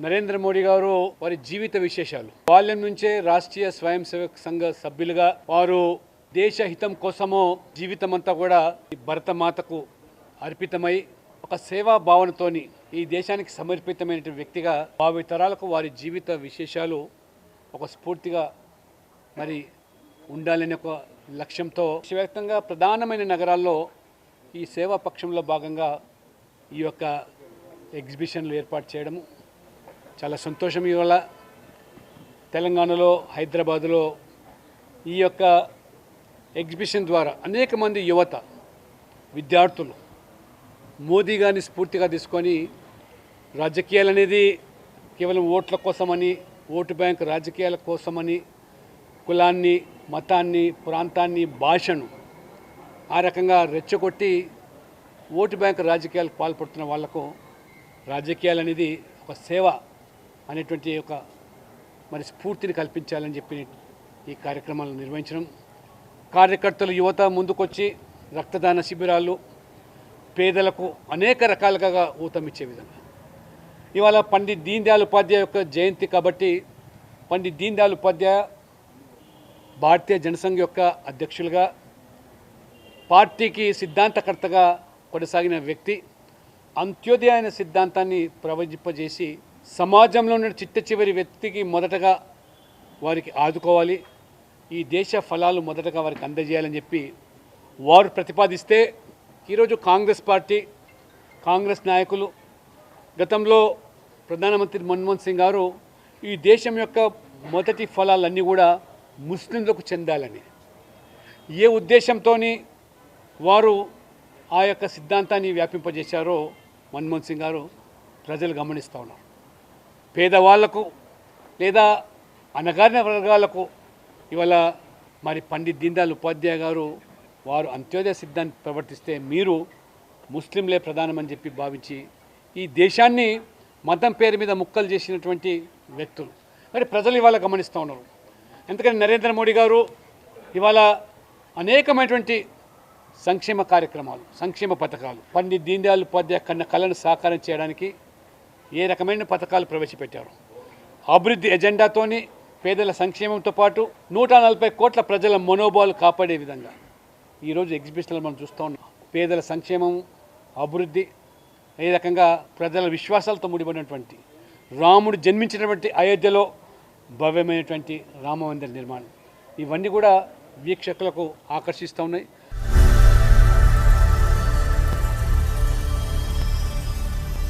నరేంద్ర మోడీ గారు వారి జీవిత విశేషాలు. బాల్యం నుంచే రాష్ట్రీయ స్వయం సేవక్ సంఘ సభ్యులుగా వారు దేశ హితం కోసము జీవితం అంతా కూడా ఈ భరతమాతకు అర్పితమై ఒక సేవా భావనతోని ఈ దేశానికి సమర్పితమైన వ్యక్తిగా భావి తరాలకు వారి జీవిత విశేషాలు ఒక స్ఫూర్తిగా మరి ఉండాలనే ఒక లక్ష్యంతో దేశవ్యాప్తంగా ప్రధానమైన నగరాల్లో ఈ సేవా పక్షంలో భాగంగా ఈ యొక్క ఎగ్జిబిషన్లు ఏర్పాటు చేయడము చాలా సంతోషం. ఇవాళ తెలంగాణలో హైదరాబాదులో ఈ యొక్క ఎగ్జిబిషన్ ద్వారా అనేక మంది యువత విద్యార్థులు మోదీ గారిని స్ఫూర్తిగా తీసుకొని రాజకీయాలు అనేది కేవలం ఓట్ల కోసమని ఓటు బ్యాంక్ రాజకీయాల కోసమని కులాన్ని మతాన్ని ప్రాంతాన్ని భాషను ఆ రకంగా రెచ్చగొట్టి ఓటు బ్యాంక్ రాజకీయాలకు పాల్పడుతున్న వాళ్ళకు రాజకీయాలు అనేది ఒక సేవ. అనేటువంటి ఒక మరి స్ఫూర్తిని కల్పించాలని చెప్పి ఈ కార్యక్రమాలను నిర్వహించడం. కార్యకర్తలు యువత ముందుకొచ్చి రక్తదాన శిబిరాలు పేదలకు అనేక రకాలుగా ఊతమిచ్చే విధంగా. ఇవాళ పండిత్ దీన్ దయాళ్ ఉపాధ్యాయ యొక్క జయంతి కాబట్టి పండిత్ దీన్ దయాళ్ ఉపాధ్యాయ భారతీయ జనసంఘ్ యొక్క అధ్యక్షులుగా పార్టీకి సిద్ధాంతకర్తగా కొనసాగిన వ్యక్తి అంత్యోదయ అనే సిద్ధాంతాన్ని ప్రవజింపజేసి సమాజంలో ఉన్న చిట్ట చివరి వ్యక్తికి మొదటగా వారికి ఆదుకోవాలి. ఈ దేశ ఫలాలు మొదటగా వారికి అందజేయాలని చెప్పి వారు ప్రతిపాదిస్తే ఈరోజు కాంగ్రెస్ పార్టీ కాంగ్రెస్ నాయకులు గతంలో ప్రధానమంత్రి మన్మోహన్ సింగ్ గారు ఈ దేశం యొక్క మొదటి ఫలాలన్నీ కూడా ముస్లింలకు చెందాలని. ఏ ఉద్దేశంతో వారు ఆ యొక్క సిద్ధాంతాన్ని వ్యాపింపజేశారో మన్మోహన్ సింగ్ గారు ప్రజలు గమనిస్తూ ఉన్నారు. పేదవాళ్ళకు లేదా అనగారిన వర్గాలకు ఇవాళ మరి పండిత్ దీన్దయాల్ ఉపాధ్యాయ గారు వారు అంత్యోదయ సిద్ధాన్ని ప్రవర్తిస్తే మీరు ముస్లింలే ప్రధానమని చెప్పి భావించి ఈ దేశాన్ని మతం పేరు మీద ముక్కలు చేసినటువంటి వ్యక్తులు. మరి ప్రజలు ఇవాళ గమనిస్తూ ఉన్నారు. ఎందుకంటే నరేంద్ర మోడీ గారు ఇవాళ అనేకమైనటువంటి సంక్షేమ కార్యక్రమాలు సంక్షేమ పథకాలు పండిత్ దీన్దయాల్ ఉపాధ్యాయ కన్న కళను సాకారం చేయడానికి ఏ రకమైన పథకాలు ప్రవేశపెట్టారు? అభివృద్ధి ఎజెండాతోని పేదల సంక్షేమంతో పాటు నూట నలభై కోట్ల ప్రజల మనోభావాలు కాపాడే విధంగా ఈరోజు ఎగ్జిబిషన్లో మనం చూస్తూ ఉన్నాం. పేదల సంక్షేమం అభివృద్ధి ఏ రకంగా ప్రజల విశ్వాసాలతో ముడిపడినటువంటి రాముడు జన్మించినటువంటి అయోధ్యలో భవ్యమైనటువంటి రామమందిర నిర్మాణం. ఇవన్నీ కూడా వీక్షకులకు ఆకర్షిస్తూ ఉన్నాయి.